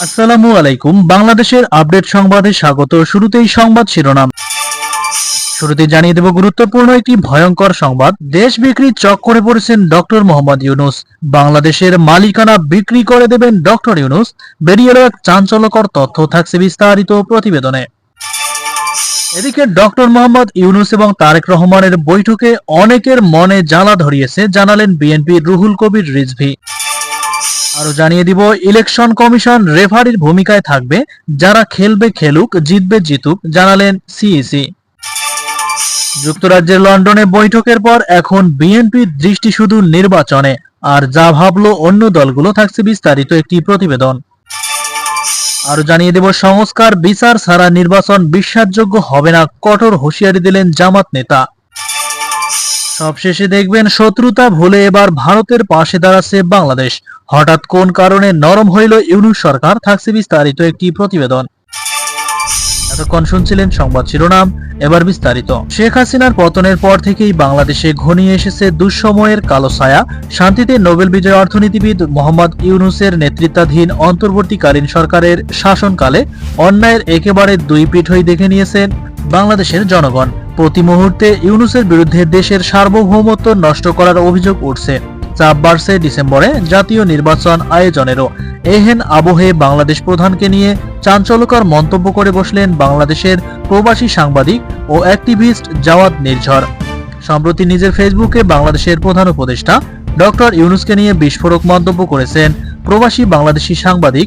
আসসালামু আলাইকুম। বাংলাদেশের আপডেট সংবাদে স্বাগত। শুরুতেই সংবাদ শিরোনাম। শুরুতে জানিয়ে দেব গুরুত্বপূর্ণ একটি ভয়ঙ্কর সংবাদ। দেশ বিক্রি চক্করে পড়েছেন ডক্টর মোহাম্মদ ইউনুস। বাংলাদেশের মালিকানা বিক্রি করে দেবেন ডক্টর ইউনুস। বেরিয়ে এক চাঞ্চল্যকর তথ্য থাকছে বিস্তারিত প্রতিবেদনে। এদিকে ডক্টর মোহাম্মদ ইউনুস এবং তারেক রহমানের বৈঠকে অনেকের মনে জ্বালা ধরিয়েছে, জানালেন বিএনপির রুহুল কবির রিজভি। আরও জানিয়ে দিব, ইলেকশন কমিশন রেফারির ভূমিকায় থাকবে, যারা খেলবে খেলুক, জিতবে জিতুক, জানালেন সিইসি। যুক্তরাজ্যের লন্ডনে বৈঠকের পর এখন বিএনপির দৃষ্টি শুধু নির্বাচনে, আর যা ভাবলো অন্য দলগুলো থাকছে বিস্তারিত একটি প্রতিবেদন। আরও জানিয়ে দেব, সংস্কার বিচার ছাড়া নির্বাচন বিশ্বাসযোগ্য হবে না, কঠোর হুঁশিয়ারি দিলেন জামাত নেতা। সবশেষে দেখবেন শত্রুতা ভুলে এবার ভারতের পাশে দাঁড়াচ্ছে বাংলাদেশ। হঠাৎ কোন কারণে নরম হইল ইউনুস সরকার? থাকছে বিস্তারিত একটি প্রতিবেদন। এতক্ষণ শুনছিলেন সংবাদ শিরোনাম, এবার বিস্তারিত। শেখ হাসিনার পতনের পর থেকেই বাংলাদেশে ঘনিয়ে এসেছে দুঃসময়ের কালো ছায়া। শান্তিতে নোবেল বিজয় অর্থনীতিবিদ মোহাম্মদ ইউনুসের নেতৃত্বাধীন অন্তর্বর্তীকালীন সরকারের শাসনকালে অন্যায়ের একেবারে দুই পিঠই দেখে নিয়েছেন বাংলাদেশের জনগণ। প্রতি মুহূর্তে ইউনুসের বিরুদ্ধে দেশের সার্বভৌমত্ব নষ্ট করার অভিযোগ উঠছে। চাপ বাড়ছে ডিসেম্বরে জাতীয় নির্বাচন আয়োজনেরও। এহেন আবহে বাংলাদেশ প্রধানকে নিয়ে চাঞ্চল্যকর মন্তব্য করে বসলেন বাংলাদেশের প্রবাসী সাংবাদিক ও অ্যাক্টিভিস্ট জাওয়াদ নির্ঝর। সম্প্রতি নিজের ফেসবুকে বাংলাদেশের প্রধান উপদেষ্টা ডক্টর ইউনুসকে নিয়ে বিস্ফোরক মন্তব্য করেছেন প্রবাসী বাংলাদেশি সাংবাদিক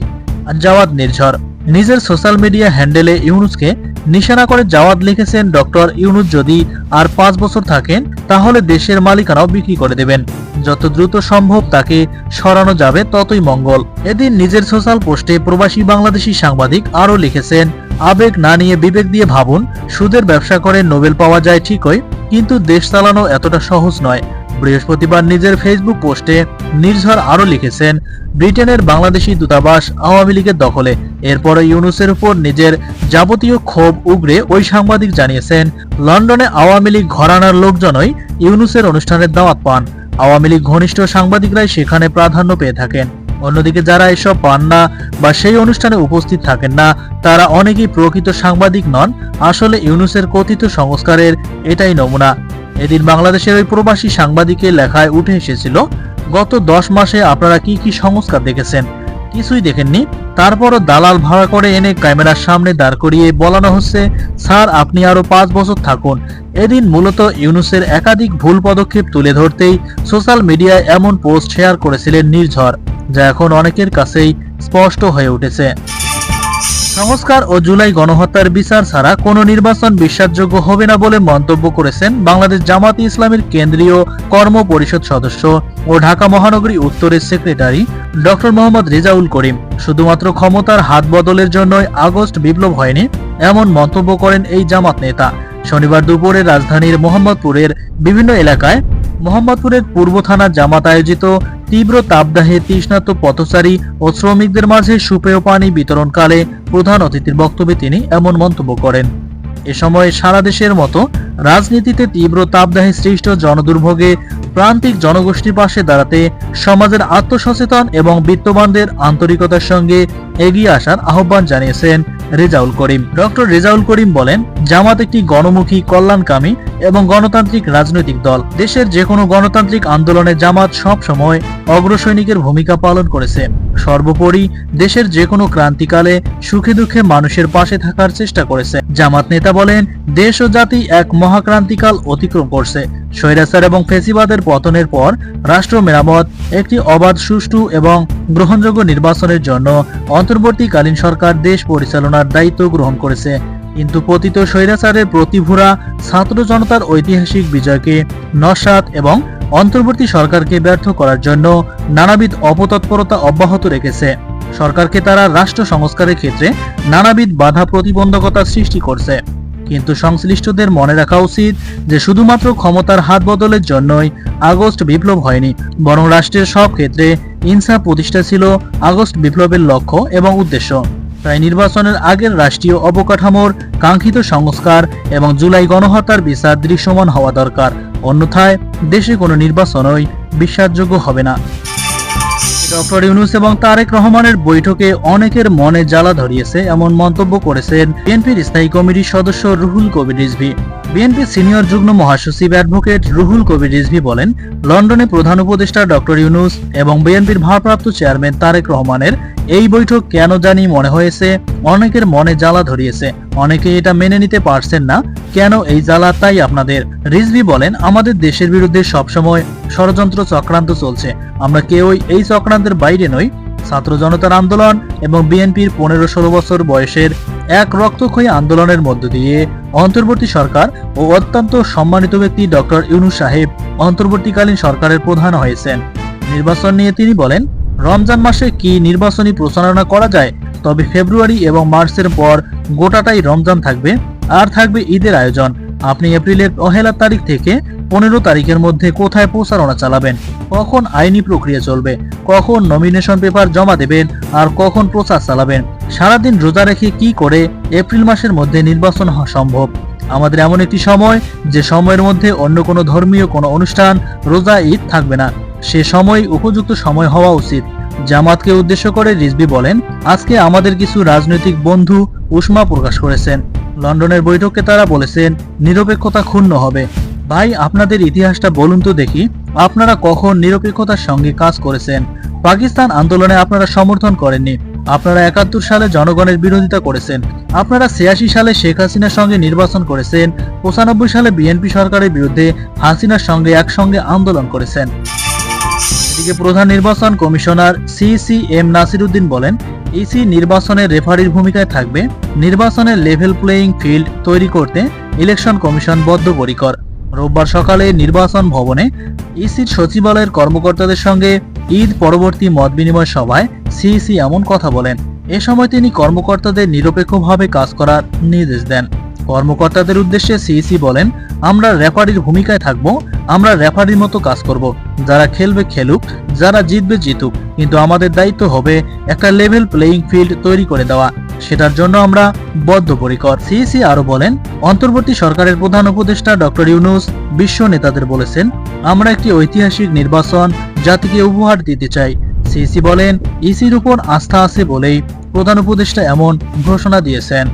জাওয়াদ নির্ঝর। নিজের সোশ্যাল মিডিয়া হ্যান্ডেলে ইউনুসকে নিশানা করে জাওয়াদ লিখেছেন, ডক্টর ইউনুস যদি আর পাঁচ বছর থাকেন তাহলে দেশের মালিকানাও বিক্রি করে দেবেন। যত দ্রুত সম্ভব তাকে সরানো যাবে, ততই মঙ্গল। এদিন নিজের সোশ্যাল পোস্টে প্রবাসী বাংলাদেশি সাংবাদিক আরও লিখেছেন, আবেগ না নিয়ে বিবেক দিয়ে ভাবুন, সুদের ব্যবসা করে নোবেল পাওয়া যায় ঠিকই, কিন্তু দেশ চালানো এতটা সহজ নয়। বৃহস্পতিবার নিজের ফেসবুক পোস্টে নির্ঝর আরও লিখেছেন, ব্রিটেনের বাংলাদেশি দূতাবাস আওয়ামী লীগের দখলে এরপরে ইউনুসের উপর নিজের যাবতীয় ক্ষোভ উগরে ওই সাংবাদিক জানিয়েছেন, লন্ডনে আওয়ামী লীগ ঘরানার লোকজনই ইউনুসের অনুষ্ঠানের দাওয়াত পান। আওয়ামী লীগ ঘনিষ্ঠ সাংবাদিকরাই সেখানে প্রাধান্য পেয়ে থাকেন। অন্যদিকে যারা এসব পান না বা সেই অনুষ্ঠানে উপস্থিত থাকেন না, তারা অনেকেই প্রকৃত সাংবাদিক নন। আসলে ইউনুসের কথিত সংস্কারের এটাই নমুনা। এদিন বাংলাদেশের ওই প্রবাসী সাংবাদিকের লেখায় উঠে এসেছিল, গত দশ মাসে আপনারা কি কি সংস্কার দেখেছেন? কিছুই দেখেননি। তারপরও দালাল ভাড়া করে এনে ক্যামেরার সামনে দাঁড় করিয়ে বলানো হচ্ছে, স্যার, আপনি আরও পাঁচ বছর থাকুন। এদিন মূলত ইউনুসের একাধিক ভুল পদক্ষেপ তুলে ধরতেই সোশ্যাল মিডিয়ায় এমন পোস্ট শেয়ার করেছিলেন নির্ঝর, যা এখন অনেকের কাছেই স্পষ্ট হয়ে উঠেছে। সংস্কার ও জুলাই গণহত্যার বিচার ছাড়া কোনো নির্বাচন বিশ্বাসযোগ্য হবে না বলে মন্তব্য করেছেন বাংলাদেশ জামাতি ইসলামের কেন্দ্রীয় কর্ম পরিষদ সদস্য ও ঢাকা মহানগরী উত্তরের সেক্রেটারি ডক্টর মোহাম্মদ রেজাউল করিম। শুধুমাত্র ক্ষমতার হাত বদলের জন্যই আগস্ট বিপ্লব হয়নি এমন মন্তব্য করেন এই জামাত নেতা। শনিবার দুপুরে রাজধানীর মোহাম্মদপুরের বিভিন্ন এলাকায় মোহাম্মদপুরের পূর্ব থানা জামাত আয়োজিত তীব্র তাপদাহে তৃষ্ণার্ত পথচারী ও শ্রমিকদের মাঝে সুপেয় পানি বিতরণকালে প্রধান অতিথির বক্তব্যে তিনি এমন মন্তব্য করেন। এ সময় সারা দেশের মতো রাজনীতিতে তীব্র তাপদাহে সৃষ্ট জনদুর্ভোগে প্রান্তিক জনগোষ্ঠীর পাশে দাঁড়াতে সমাজের আত্মসচেতন এবং বিত্তবানদের আন্তরিকতার সঙ্গে এগিয়ে আসার আহ্বান জানিয়েছেন রেজাউল করিম। ডক্টর রেজাউল করিম বলেন জামাত একটি গণমুখী, কল্যাণকামী এবং গণতান্ত্রিক রাজনৈতিক দল। দেশের যে কোনো গণতান্ত্রিক আন্দোলনে জামাত সব সময় অগ্রসৈনিকের ভূমিকা পালন করেছে। সর্বোপরি দেশের যে কোনো ক্রান্তিকালে সুখে দুঃখে মানুষের পাশে থাকার চেষ্টা করেছে। জামাত নেতা বলেন, দেশ ও জাতি এক মহাক্রান্তিকাল অতিক্রম করছে। স্বৈরাচার এবং ফেসিবাদের পতনের পর রাষ্ট্র মেরামত, একটি অবাধ, সুষ্ঠু এবং গ্রহণযোগ্য নির্বাচনের জন্য অন্তর্বর্তীকালীন সরকার দেশ পরিচালনার দায়িত্ব গ্রহণ করেছে। কিন্তু পতিত স্বৈরাচারের প্রতিভূরা ছাত্র জনতার ঐতিহাসিক বিজয়কে নস্বাত এবং অন্তর্বর্তী সরকারকে ব্যর্থ করার জন্য নানাবিধ অপতৎপরতা অব্যাহত রেখেছে। সরকারকে তারা রাষ্ট্র সংস্কারের ক্ষেত্রে নানাবিধ বাধা প্রতিবন্ধকতা সৃষ্টি করছে। কিন্তু সংশ্লিষ্টদের মনে রাখা উচিত যে শুধুমাত্র ক্ষমতার হাত বদলের জন্যই আগস্ট বিপ্লব হয়নি, বরং রাষ্ট্রের সব ক্ষেত্রে ইনসাফ প্রতিষ্ঠা ছিল আগস্ট বিপ্লবের লক্ষ্য এবং উদ্দেশ্য। তাই নির্বাচনের আগের রাষ্ট্রীয় অবকাঠামোর কাঙ্ক্ষিত সংস্কার এবং জুলাই গণহত্যার বিচার দৃশ্যমান হওয়া দরকার। অন্যথায় দেশে কোনো নির্বাচনই বিশ্বাসযোগ্য হবে না। ডক্টর ইউনুস এবং তারেক রহমানের বৈঠকে অনেকের মনে জ্বালা ধরিয়েছে এমন মন্তব্য করেছেন বিএনপির স্থায়ী কমিটির সদস্য রুহুল কবির রিজভি। বিএনপি সিনিয়র যুগ্ম মহাসচিব অ্যাডভোকেট রুহুল কবির রিজভি বলেন, লন্ডনে প্রধান উপদেষ্টা ডক্টর ইউনুস এবং বিএনপির ভারপ্রাপ্ত চেয়ারম্যান তারেক রহমানের এই বৈঠক কেন জানি মনে হয়েছে। অনেকের মনে জ্বালা ধরিয়েছে। অনেকে এটা মেনে নিতে পারছেন না। কেন এই জ্বালা? তাই আপনাদের। রিজভি বলেন, আমাদের দেশের বিরুদ্ধে সবসময় ষড়যন্ত্র চক্রান্ত চলছে। আমরা কেউই এই চক্রান্তের বাইরে নই। ছাত্র জনতার আন্দোলন এবং বিএনপির পনেরো ষোলো বছর বয়সের এক রক্তক্ষয়ী আন্দোলনের মধ্য দিয়ে অন্তর্বর্তী সরকার ও অত্যন্ত সম্মানিত ব্যক্তি ডক্টর ইউনু সাহেব অন্তর্বর্তীকালীন সরকারের প্রধান হয়েছেন। নির্বাচন নিয়ে তিনি বলেন, রমজান মাসে কি নির্বাচনী প্রচারণা করা যায়? তবে ফেব্রুয়ারি এবং মার্চের পর গোটাটাই রমজান থাকবে, আর থাকবে ঈদের আয়োজন। আপনি এপ্রিলের পহেলা তারিখ থেকে পনেরো তারিখের মধ্যে কোথায় প্রচারণা চালাবেন, কখন আইনি প্রক্রিয়া চলবে, কখন নমিনেশন পেপার জমা দেবেন, আর কখন প্রচার চালাবেন, সারাদিন রোজা রেখে কি করে এপ্রিল মাসের মধ্যে নির্বাচন হওয়া সম্ভব? আমাদের এমন একটি সময়, যে সময়ের মধ্যে অন্য কোনো ধর্মীয় কোনো অনুষ্ঠান রোজা ঈদ থাকবে না। সে সময় উপযুক্ত সময় হওয়া উচিত। জামাতকে উদ্দেশ্য করে রিজবি বলেন, আজকে আমাদের কিছু রাজনৈতিক বন্ধু উষ্মা প্রকাশ করেছেন। লন্ডনের বৈঠকে তারা বলেছেন, নিরপেক্ষতা ক্ষুণ্ণ হবে। ভাই, আপনাদের ইতিহাসটা বলুন তো দেখি, আপনারা কখন নিরপেক্ষতার সঙ্গে কাজ করেছেন? পাকিস্তান আন্দোলনে আপনারা সমর্থন করেননি। আপনারা একাত্তর সালে জনগণের বিরোধিতা করেছেন। আপনারা ছিয়াশি সালে শেখ হাসিনার সঙ্গে নির্বাচন করেছেন। পঁচানব্বই সালে বিএনপি সরকারের বিরুদ্ধে হাসিনার সঙ্গে একসঙ্গে আন্দোলন করেছেন। এদিকে প্রধান নির্বাচন commissioner C C M Nasir Uddin বলেন ইসি নির্বাচনের রেফারির ভূমিকায় থাকবে নির্বাচনের লেভেল প্লেয়িং ফিল্ড তৈরি করতে ইলেকশন কমিশন বদ্ধপরিকর। রোববার সকালে নির্বাচন ভবনে ইসির সচিবালয়ের কর্মকর্তাদের সঙ্গে ঈদ পরবর্তী মত বিনিময় সভায় সিইসি এমন কথা বলেন। এ সময় তিনি কর্মকর্তাদের নিরপেক্ষভাবে কাজ করার নির্দেশ দেন। কর্মকর্তাদের উদ্দেশ্যে সিইসি বলেন, আমরা রেফারির ভূমিকায় থাকব, আমরা রেফারির মতো কাজ করব। যারা খেলবে খেলুক, যারা জিতবে জিতুক। কিন্তু আমাদের দায়িত্ব হবে একটা লেভেল প্লেয়িং ফিল্ড তৈরি করে দেওয়া। সেটার জন্য আমরা বদ্ধপরিকর। সিইসি আরও বলেন, অন্তর্বর্তী সরকারের প্রধান উপদেষ্টা ডক্টর ইউনুস বিশ্ব নেতাদের বলেছেন, আমরা একটি ঐতিহাসিক নির্বাচন জাতিকে উপহার দিতে চাই। সিইসি বলেন, ইসির উপর আস্থা আছে বলেই প্রধান উপদেষ্টা এমন ঘোষণা দিয়েছেন।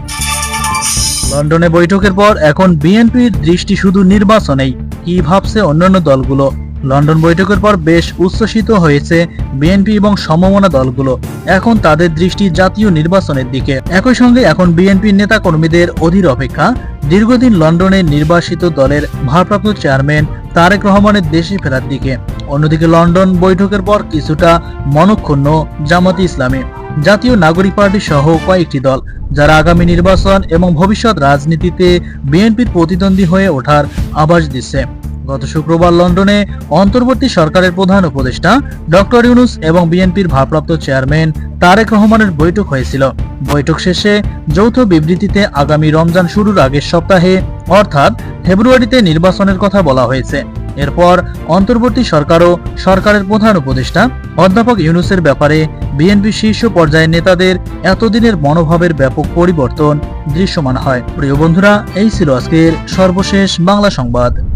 লন্ডনে বৈঠকের পর এখন বিএনপির দৃষ্টি শুধু নির্বাচনেই। কি ভাবছে অন্যান্য দলগুলো? লন্ডন বৈঠকের পর বেশ উচ্ছ্বসিত হয়েছে বিএনপি এবং সমমনা দলগুলো। এখন তাদের দৃষ্টি জাতীয় নির্বাচনের দিকে। একই সঙ্গে এখন বিএনপির নেতা কর্মীদের অধীর অপেক্ষা। দীর্ঘদিন লন্ডনে নির্বাসিত দলের ভারপ্রাপ্ত চেয়ারম্যান তারেক রহমানের দেশে ফেরার দিকে। অন্যদিকে লন্ডন বৈঠকের পর কিছুটা মনক্ষুণ্ণ জামাতি ইসলামী। জাতীয় নাগরিক পার্টি সহ কয়েকটি দল, যারা আগামী নির্বাচন এবং ভবিষ্যৎ রাজনীতিতে বিএনপির প্রতিদ্বন্দ্বী হয়ে ওঠার আভাস দিচ্ছে। গত শুক্রবার লন্ডনে অন্তর্বর্তী সরকারের প্রধান উপদেষ্টা ডক্টর ইউনুস এবং বিএনপির ভারপ্রাপ্ত চেয়ারম্যান তারেক রহমানের বৈঠক হয়েছিল। বৈঠক শেষে যৌথ বিবৃতিতে আগামী রমজান শুরুর আগের সপ্তাহে, অর্থাৎ ফেব্রুয়ারিতে নির্বাচনের কথা বলা হয়েছে। এরপর অন্তর্বর্তী সরকারও সরকারের প্রধান উপদেষ্টা অধ্যাপক ইউনুসের ব্যাপারে বিএনপি শীর্ষ পর্যায়ের নেতাদের এতদিনের মনোভাবের ব্যাপক পরিবর্তন দৃশ্যমান হয়। প্রিয় বন্ধুরা, এই ছিল আজকের সর্বশেষ বাংলা সংবাদ।